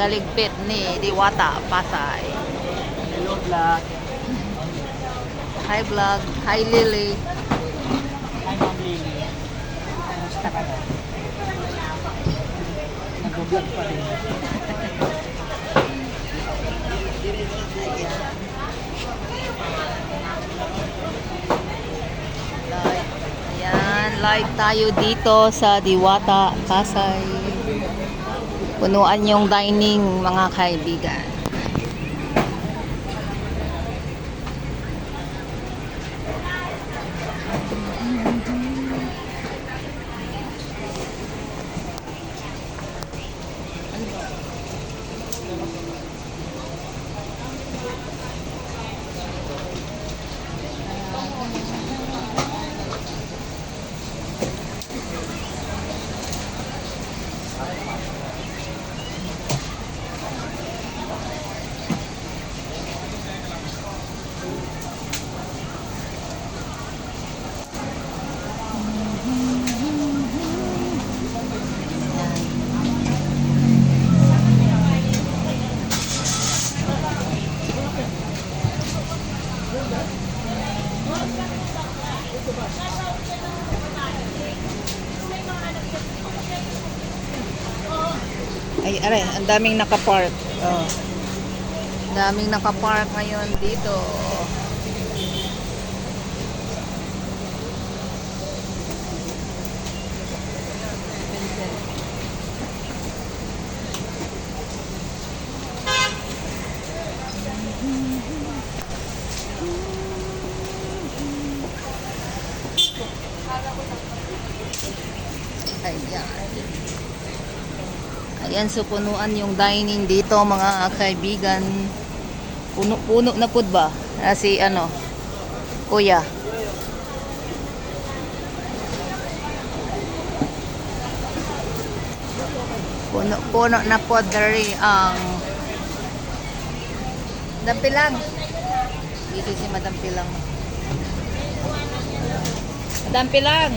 tagaligpit ni Diwata Pasay. Hello, vlog. Hi vlog, hi Lily. Hi, Ma'am Lily. Kamusta ka na? Nag-vlog pa rin. Ayan. Live. Ayan, live tayo dito sa Diwata, Pasay. Punuan yung dining mga kaibigan. Ay, aray, ang daming nakapark. Oh. Ang daming nakapark ngayon dito. Ayan. Ayan, so punuan yung dining dito mga kaibigan. Puno-puno na pud ba? Ah, si ano, kuya. Puno-puno na po dari ang Madam Pilang. Dito si Madam Pilang. Madam Pilang.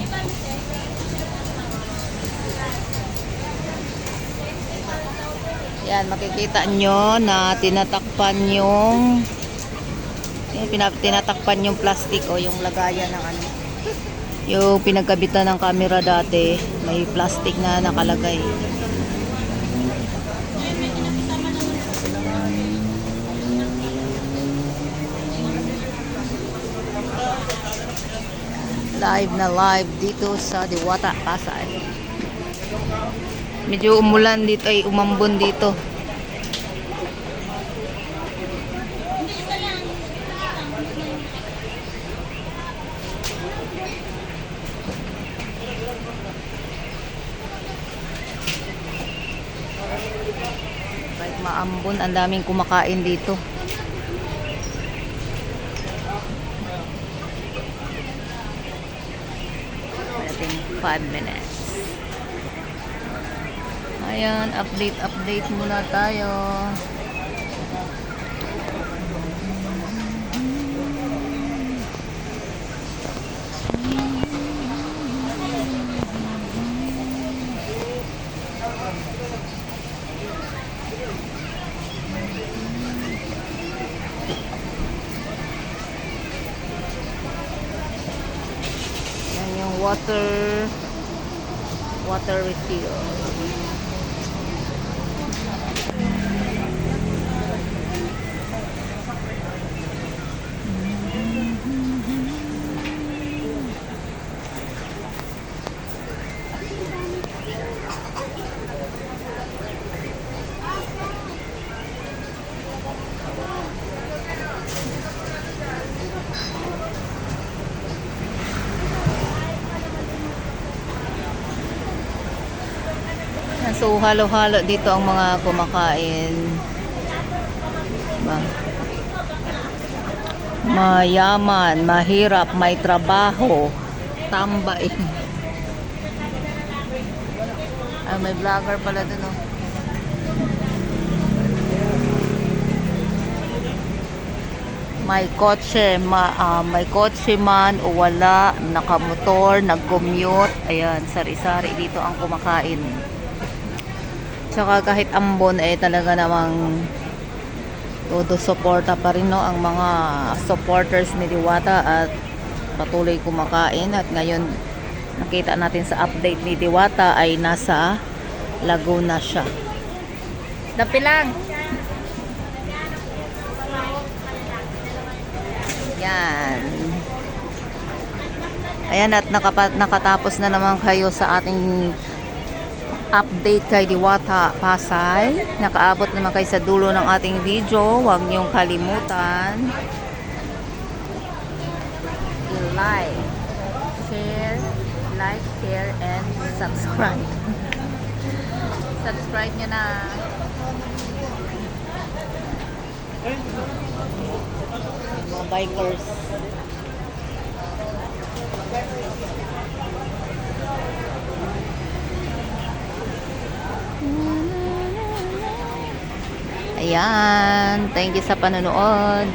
Yan, makikita nyo na tinatakpan yung yung tinatakpan yung plastic o yung lagayan ng ano. Yung pinagkabitan ng camera dati, may plastic na nakalagay. Live na live dito sa Diwata, Pasay. Medyo umulan dito ay umambon dito. Kahit maambon, ang daming kumakain dito. Ating 5 minutes. Ayan, update, update muna tayo. Yan yung water water refill. So, halo-halo dito ang mga kumakain. Diba? Mayaman, mahirap, may trabaho, tambay. Ah, may vlogger pala dun, oh. May kotse, ma, ah, may kotse man o wala, nakamotor, nag-commute. Ayan, sari-sari dito ang kumakain. Tsaka kahit ambon eh talaga namang todo suporta pa rin no ang mga supporters ni Diwata at patuloy kumakain at ngayon nakita natin sa update ni Diwata ay nasa Laguna siya. Dapi lang. Yan. Ayan at nakapa- nakatapos na naman kayo sa ating update kay Diwata Pasay. Nakaabot naman kayo sa dulo ng ating video. Huwag niyong kalimutan. I-like, share, like, share, and subscribe. subscribe niyo na. Mga bikers. Ayan. Thank you sa panonood.